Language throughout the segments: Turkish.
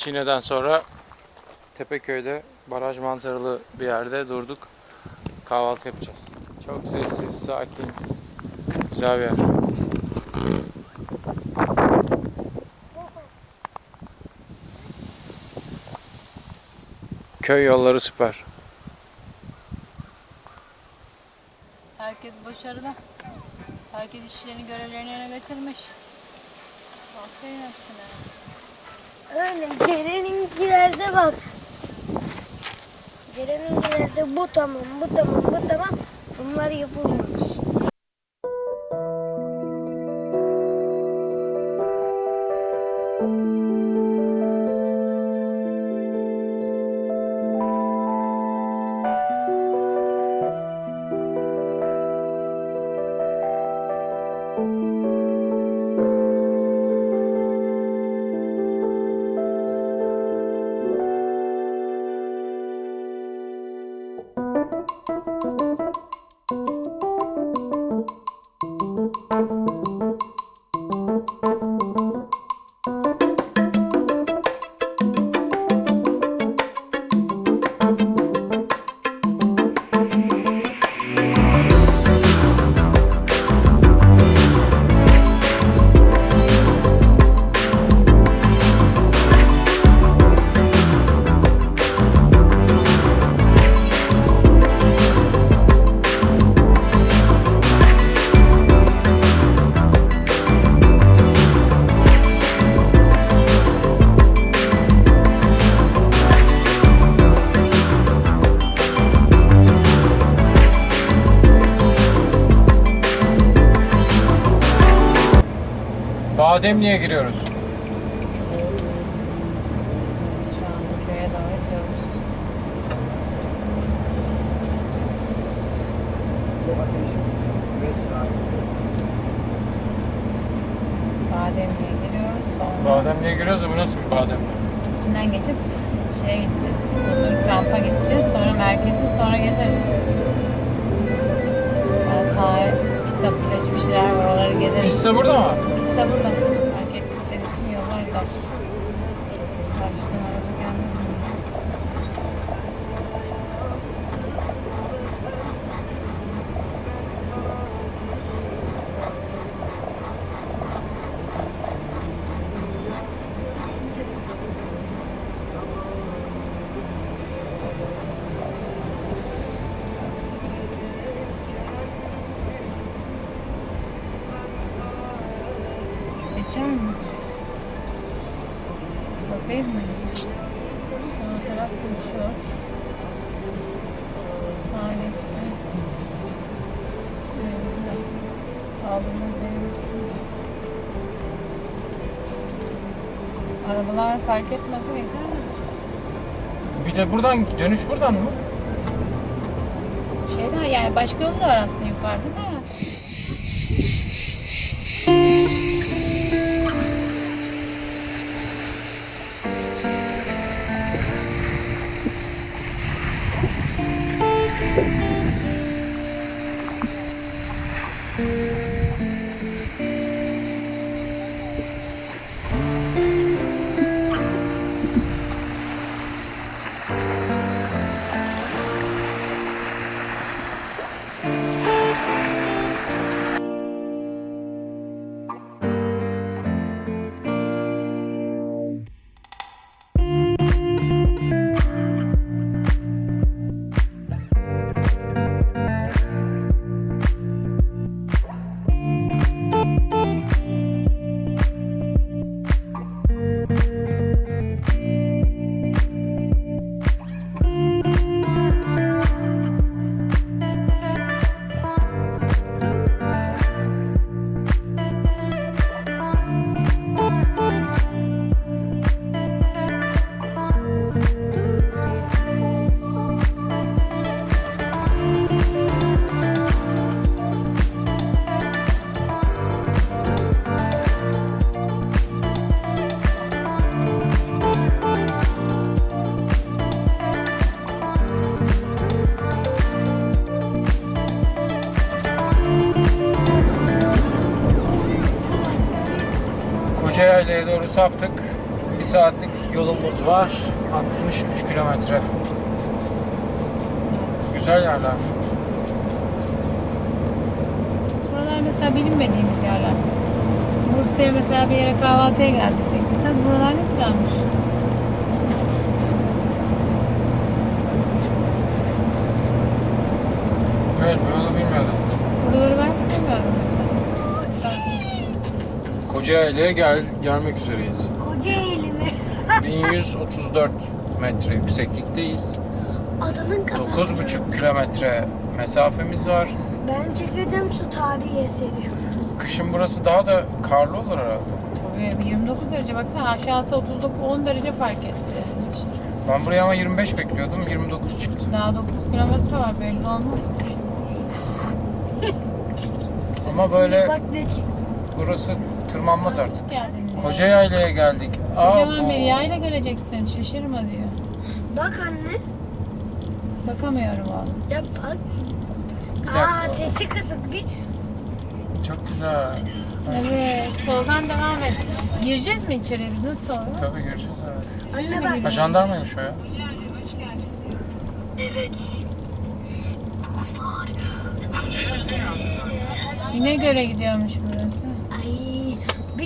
Çiğne'den sonra Tepeköy'de baraj manzaralı bir yerde durduk. Kahvaltı yapacağız. Çok sessiz, sakin, güzel bir yer. Köy yolları süper. Herkes başarılı. Herkes işlerini görevlerini yerine getirmiş. Aferin hepsine. Öyle Ceren'inkilerde bak. Ceren'inkilerde bu tamam, bu tamam, bu tamam. Bunlar yapılmamış. Bademli'ye giriyoruz. Şu an köye doğru gidiyoruz. Bademli'ye giriyoruz. Sonra Bademli'ye giriyoruz da bu nasıl bir bademli? içinden geçip şeye gideceğiz. Huzur kampa gideceğiz. Sonra merkezi sonra gezeriz. Yani sahil, pista plajı bir şeyler var. Oraları gezeriz. Pista burada mı? Pista burada. Erkekler için yollar dar. Geçer mi? Bakayım mı? Sağ taraf geçiyor. Sağ geçti. Ee, Biraz kaldırma değil. Arabalar fark etmese geçer mi? Bir de buradan dönüş buradan mı? Şeyler yani başka yolu da var aslında yukarıda da. Kocayayla'ya doğru saptık. Bir saatlik yolumuz var. 63 kilometre. Güzel yerler. Buralar mesela bilinmediğimiz yerler. Bursa'ya mesela bir yere kahvaltıya geldik diyorsak buralar ne güzelmiş. Evet bu yolu bilmiyordum. Buraları ben bilmiyorum mesela. Kocaeli'ye gel, gelmek üzereyiz. Kocaeli mi? 1134 metre yükseklikteyiz. Adamın kafası. 9,5 kilometre mesafemiz var. Ben çekeceğim şu tarihi eseri. Kışın burası daha da karlı olur herhalde. Tabii 29 derece baksana aşağısı 39 10 derece fark etti. Hiç. Ben buraya ama 25 bekliyordum. 29 çıktı. Daha 9 kilometre var belli olmaz. Ama böyle Bak ne çıktı. burası tırmanmaz artık. Diyor. Koca yaylaya geldik. Aa, Kocaman bu- bir yayla göreceksin. Şaşırma diyor. Bak anne. Bakamıyorum oğlum. Ya bak. dakika. Aa sesi kısık bir. Çok güzel. Evet. Soldan devam et. Gireceğiz mi içeriye biz? Nasıl olur? Tabii göreceğiz evet. Anne Ha bak. jandarmaymış o ya. Evet. İnegöl'e gidiyormuş burası.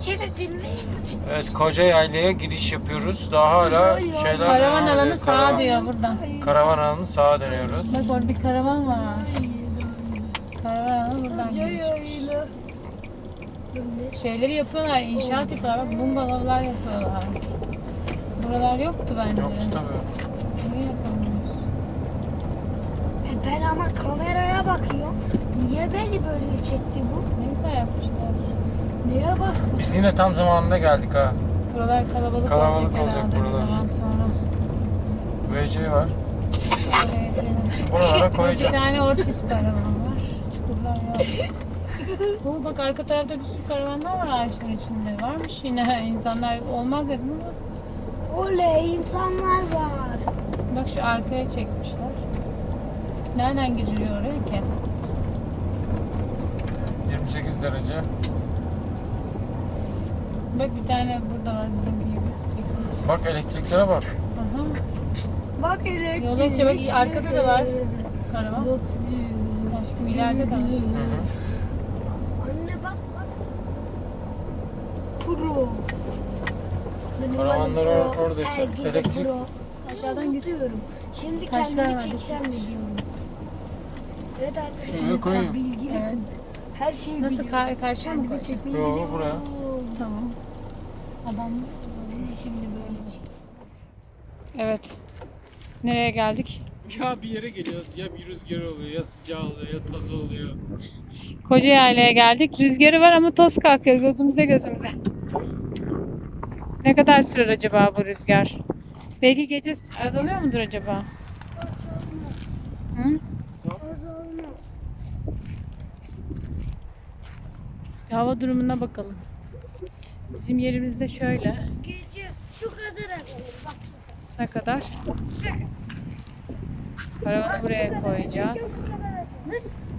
Bir kere dinleyin. Evet koca yaylaya giriş yapıyoruz. Daha hala şeyler Karavan devam ediyor. alanı sağa Karavan- diyor burada. Karavan alanı sağa dönüyoruz. Bak orada bir karavan var. Karavan alanı buradan giriş. Şeyleri yapıyorlar, inşaat yapıyorlar. Bak bungalovlar yapıyorlar. Buralar yoktu bence. Yoktu tabii. Niye yapamıyoruz? E ben ama kameraya bakıyorum. Niye beni böyle çekti bu? Ne güzel yapmışlar. Neye baktın? Biz yine tam zamanında geldik ha. Buralar kalabalık, Kalabalık olacak, olacak herhalde buralar. zaman sonra. VC var. Buraya. Buralara Bak bir koyacağız. tane ortiz karavan var. Çukurlar yok. Bu bak arka tarafta bir sürü karavanlar var ağaçların içinde. Varmış yine insanlar olmaz dedim ama Oley insanlar var. bak şu arkaya çekmişler. Nereden giriliyor oraya ki? 28 derece. Bak bir tane burada var bizim gibi çekmiş. Bak elektriklere bak. Aha. Bak elektrik. Yola çabuk arkada da var karavan. Aşkım ileride de var. Hı hı. Anne bak bak. Pro. Benim Karavanlar hani or- oradaysa. Elektrik-. Aşağıdan gir. Unutuyorum. Şimdi Taşlar kendimi çeksem mi diyorum. Evet arkadaşlar. Bilgili. Evet. Her şeyi Nasıl biliyorum. kar karşıya mı Kendimi koyacak? çekmeyi Yo, biliyorum. buraya. Tamam. Adam Şimdi böyle. Evet. Nereye geldik? Ya bir yere geliyoruz ya bir rüzgar oluyor ya sıcağı oluyor ya toz oluyor. Koca yaylaya geldik. Rüzgarı var ama toz kalkıyor gözümüze gözümüze. Ne kadar sürer acaba bu rüzgar? Belki gece azalıyor mudur acaba? Hı? Hava durumuna bakalım. Bizim yerimizde şöyle. Gece şu kadar. Bak. Ne kadar? Karavanı buraya koyacağız.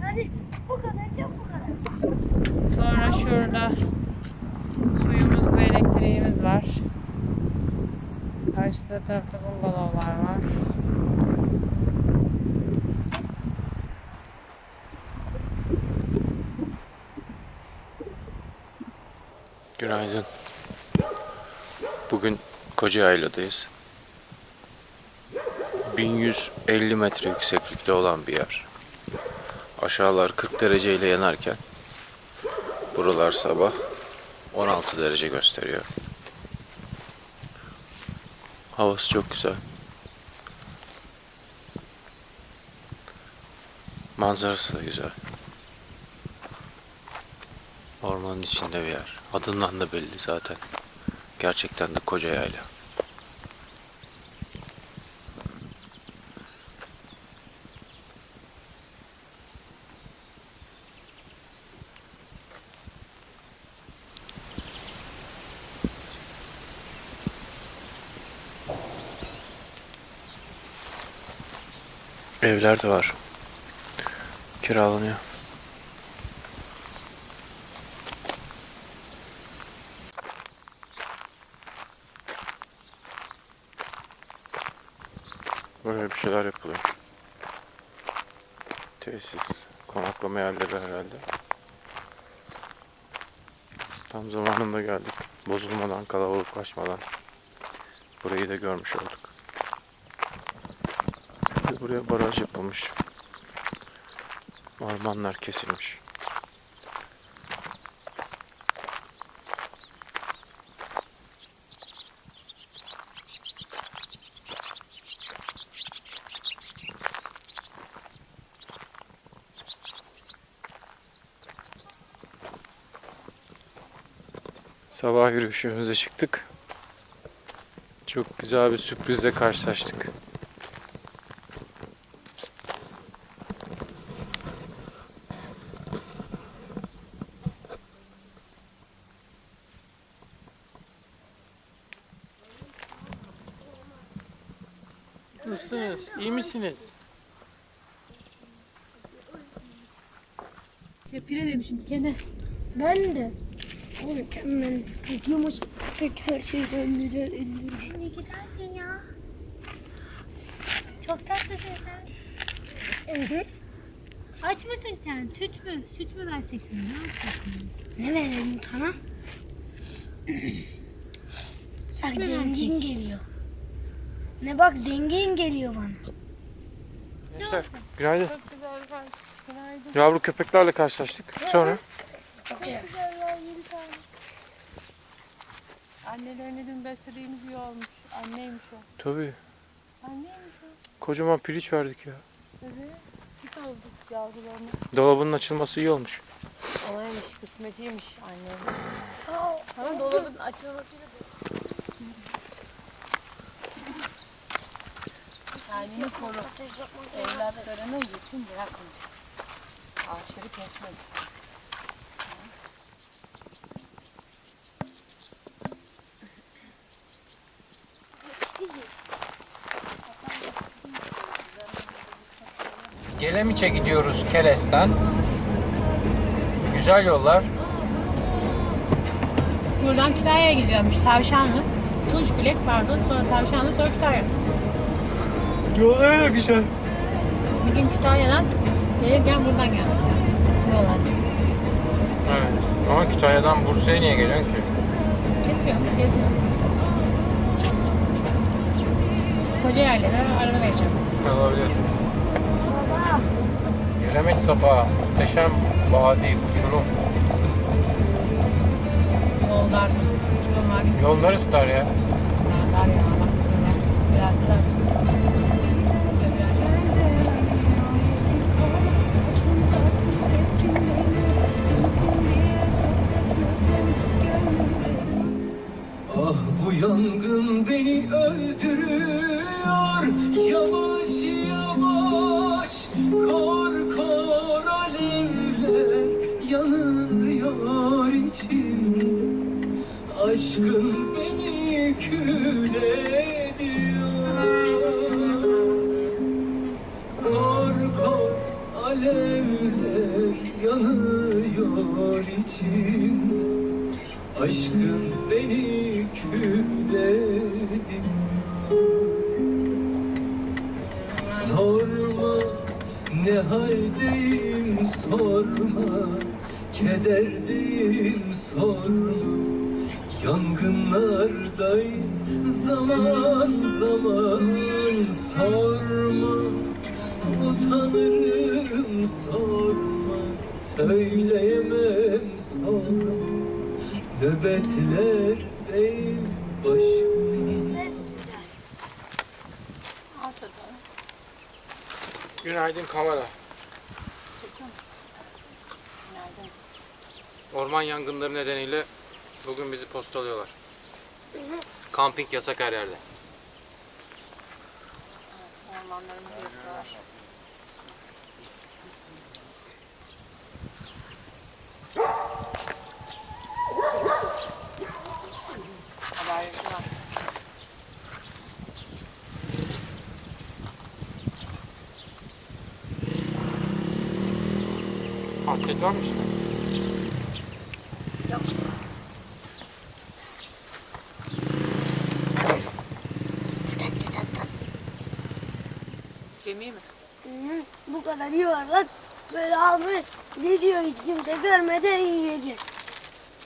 Yani bu kadar bu kadar. Sonra şurada suyumuz ve elektriğimiz var. Karşıda tarafta bungalovlar var. Günaydın. Bugün Kocaeli'deyiz. 1150 metre yükseklikte olan bir yer. Aşağılar 40 dereceyle yanarken buralar sabah 16 derece gösteriyor. Havası çok güzel. Manzarası da güzel. Ormanın içinde bir yer. Adından da belli zaten. Gerçekten de koca yayla. Evler de var. Kiralanıyor. Buraya bir şeyler yapılıyor. Tesis, konaklama yerleri herhalde. Tam zamanında geldik. Bozulmadan, kalabalıklaşmadan. Burayı da görmüş olduk. Buraya baraj yapılmış. Ormanlar kesilmiş. Sabah yürüyüşümüze çıktık. Çok güzel bir sürprizle karşılaştık. Nasılsınız? İyi misiniz? Kepire demişim kene. Ben de. Mükemmel. Çok yumuşak. Her şeyden güzel elleri. Ne güzelsin ya. Çok tatlısın sen. Evet. Aç mısın sen? Süt mü? Süt mü versek sana? Ne yapacaksın? Ne verelim sana? Bak zengin versek? geliyor. Ne bak zengin geliyor bana. Gençler, günaydın. Çok güzel bir Günaydın. Yavru köpeklerle karşılaştık. Sonra Çok güzel. Güzel ya yeni tane. Annelerini dün beslediğimiz iyi olmuş. Anneymiş o. tabii Anneymiş o. kocaman piliç verdik ya. Evet. Süt aldık yavrularına. Dolabının açılması iyi olmuş. Olaymış, kısmetiymiş annem. Ama dolabın açılmasıyla Kendini koru. Evlatlarını yetim bırakmayacak. Ağaçları kesmedi. Gelemiç'e gidiyoruz Keles'ten. Güzel yollar. Buradan Kütahya'ya gidiyormuş. Tavşanlı. Tunç bilek pardon. Sonra Tavşanlı sonra Kütahya. Yolları da güzel. Bir gün Kütahya'dan gelirken buradan geldik. Yola. Evet. Ama Kütahya'dan Bursa'ya niye geliyorsun ki? Geziyor, geziyor. Koca yerlere araba vereceğim. Olabilir. Baba. Gelemeç sapağı. Muhteşem vadi, uçurum. Yollar, uçurumlar. Yol neresi dar ya? Dağlar ya bak şöyle. Biraz da. Ah bu yangın beni öldürüyor Aşkın beni kül ediyor. Kor kor alevler yanıyor içimde Aşkın beni kül ediyor. Sorma ne haldeyim sorma. Kederdeyim sorma Yangınlardayım zaman zaman sorma Utanırım sorma Söyleyemem sorma. Nöbetlerdeyim başım Günaydın kamera. Orman yangınları nedeniyle bugün bizi postalıyorlar. Kamping yasak her yerde. Ormanlarımızı yapıyorlar. Atlet var mı? kemiği mi? Hı, bu kadar yuvarlak böyle almış. Ne diyor hiç kimse görmeden yiyecek.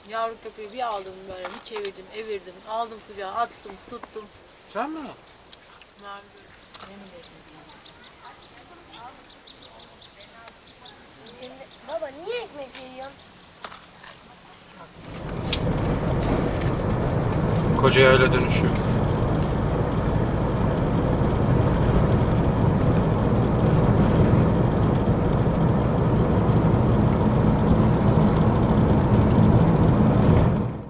Yavru köpeği bir aldım böyle bir çevirdim, evirdim, aldım kucağa, attım, tuttum. Sen mi? Mavi böyle. Yemin ederim. Baba niye ekmek yiyorsun? Koca yayla dönüşüyor.